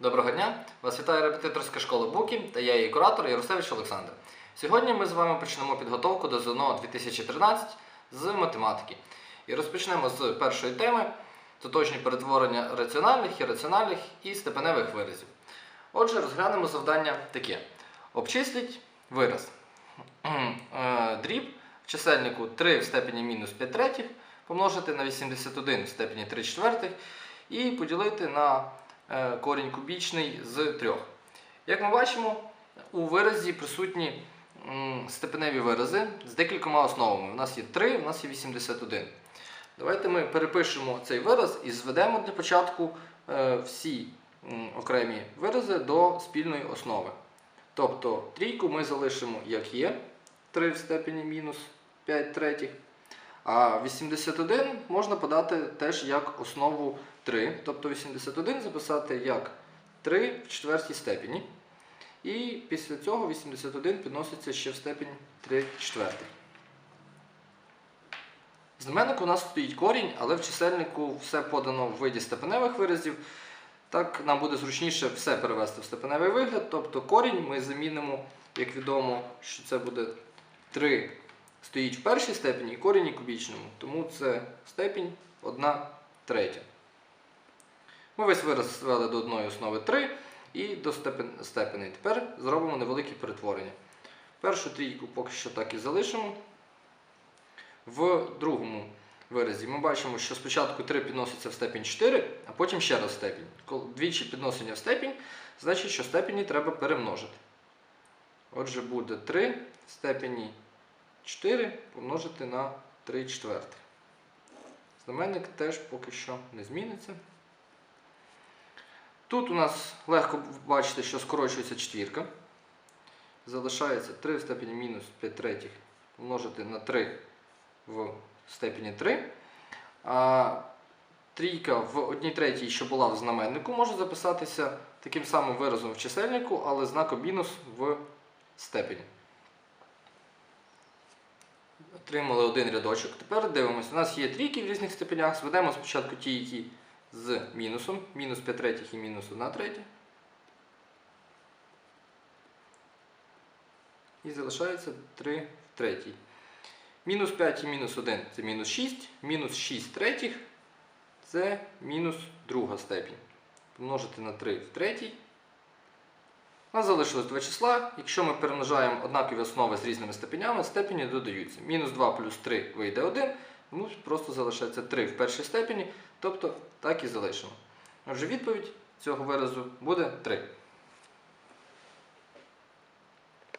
Доброго дня! Вас вітає репетиторська школа Букі та я її куратор Ярусевич Олександр. Сьогодні ми з вами почнемо підготовку до ЗНО 2013 з математики. І розпочнемо з першої теми тотожні перетворення раціональних, ірраціональних і степеневих виразів. Отже, розглянемо завдання таке: обчисліть вираз. Е, Дріб в чисельнику 3 в степені мінус 5 третіх помножити на 81 в степені 3 четвертих і поділити на корінь кубічний з 3. Як ми бачимо, у виразі присутні степеневі вирази з декількома основами. У нас є 3, у нас є 81. Давайте ми перепишемо цей вираз і зведемо для початку е, всі окремі вирази до спільної основи. Тобто трійку ми залишимо як є, 3 в степені мінус 5 третіх. А 81 можна подати теж як основу 3. Тобто 81 записати як 3 в четвертій степені. І після цього 81 підноситься ще в степень 3 четвертих. В знаменнику у нас стоїть корінь, але в чисельнику все подано в виді степеневих виразів. Так нам буде зручніше все перевести в степеневий вигляд. Тобто корінь ми замінимо, як відомо, що це буде 3 стоїть в першій степені і корінь кубічному. Тому це степінь 1 третя. Ми весь вираз звели до одної основи 3 і до степен, степеней. Тепер зробимо невеликі перетворення. Першу трійку поки що так і залишимо. В другому виразі ми бачимо, що спочатку 3 підноситься в степінь 4, а потім ще раз в степінь. Двічі підносення в степінь, значить, що степені треба перемножити. Отже, буде 3 в степені 4 помножити на 3 четвертих. Знаменник теж поки що не зміниться. Тут у нас легко бачити, що скорочується четвірка. Залишається 3 в степені мінус 5 третіх помножити на 3 в степені 3. А трійка в 1 третій, що була в знаменнику, може записатися таким самим виразом в чисельнику, але знаком мінус в степені. Отримали один рядочок. Тепер дивимося. У нас є трійки в різних степенях. Зведемо спочатку ті, які з мінусом. Мінус 5 третіх і мінус 1 третя. І залишається 3 в третій. Мінус 5 і мінус 1 це мінус 6. Мінус 6 третіх це мінус друга степінь. Помножити на 3 в третій. У нас залишилось два числа. Якщо ми перемножаємо однакові основи з різними степенями, степені додаються. Мінус 2 плюс 3 вийде 1, тому просто залишається 3 в першій степені, тобто так і залишимо. Отже, відповідь цього виразу буде 3.